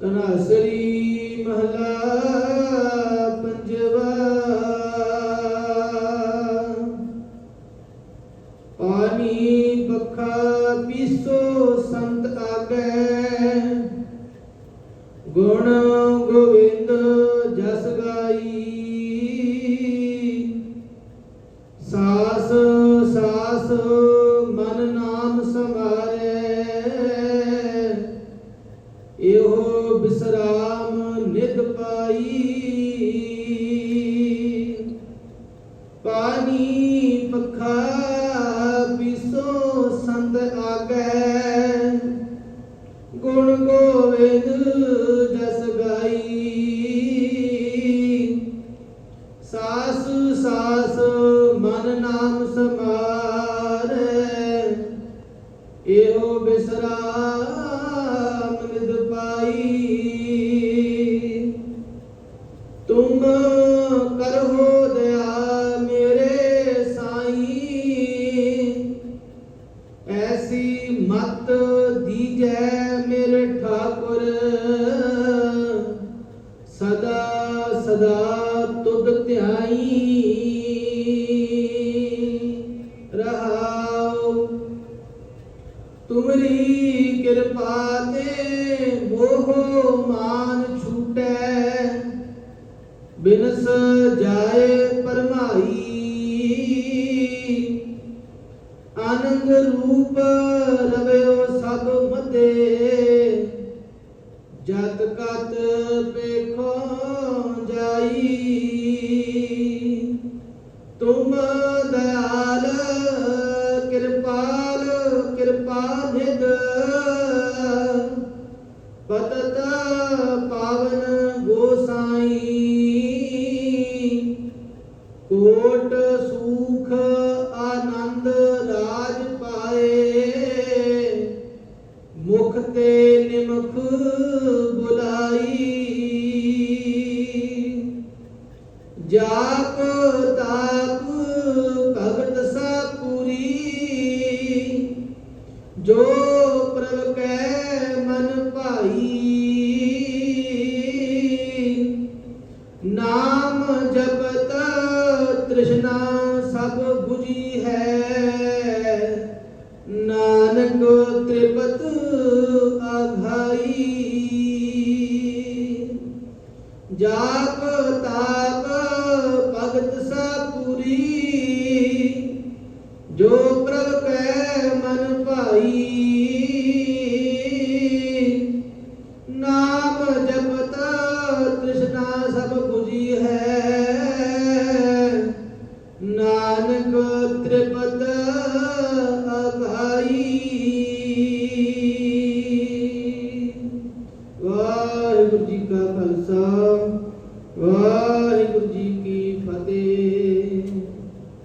ਤਨਾਸਰੀ ਮਹਲਾ ਪਾਣੀ ਬਖਾ ਪੀਸੋ ਸੰਤ ਆਗੇ। ਗੁਣ ਗੋਵਿੰਦ ਜਸ ਗਾਈ। ਸਾਸ ਸਾਸ ਮਨ ਨਾਮ ਸਮਾਏ ਪਾਈ। ਪਾਣੀ ਪਖਾ ਪਿਸੋ ਸੰਤ ਆਗੈ। ਗੁਣ ਗੋਵਿੰਦ ਜਸ ਗਾਈ। ਸਾਸ ਸਾਸ ਮਨ ਨਾਮ ਸਮਾਰੈ ਮਤ ਦੀਜੈ ਮੇਰੇ ਠਾਕੁਰ। ਸਦਾ ਸਦਾ ਤੁਧ ਧਿਆਈ। ਰਹਾਉ। ਤੁਮਰੀ ਕਿਰਪਾ ਤੇ ਮੋਹ ਮਾਨ ਛੂਟੈ। ਬਿਨਸ ਜਾਏ ਆਨੰਦ ਰੂਪ ਰਵਿਓ ਸਭ ਮਤੇ। ਜਤ ਕਤ ਵੇਖੋ ਜਾਈ। ਤੁਮ ਦਇਆਲ, ਕਿਰਪਾਲ, ਕਿਰਪਾ ਨਿਧ। ਪਤਤ ਪਾਵਨ ਜਾਪ ਤਾਪ ਭਗਤ ਸਾ ਪੂਰੀ। ਜੋ ਪ੍ਰਭ ਕੈ ਮਨ ਭਾਈ। ਨਾਮ ਜਪਤ ਤ੍ਰਿਸ਼ਨਾ ਸਭ 부ਜੀ ਹੈ। ਨਾਨਕ ਤ੍ਰਿਪਤ ਅਭਾਈ ਜਾਪ ਸਭ ਕੁਜੀ ਹੈ। ਨਾਨਕ ਤ੍ਰਿਪਤ ਅਕਾਈ ਵਾਹਿਗੁਰੂ ਜੀ ਕਾ ਖਾਲਸਾ ਵਾਹਿਗੁਰੂ ਜੀ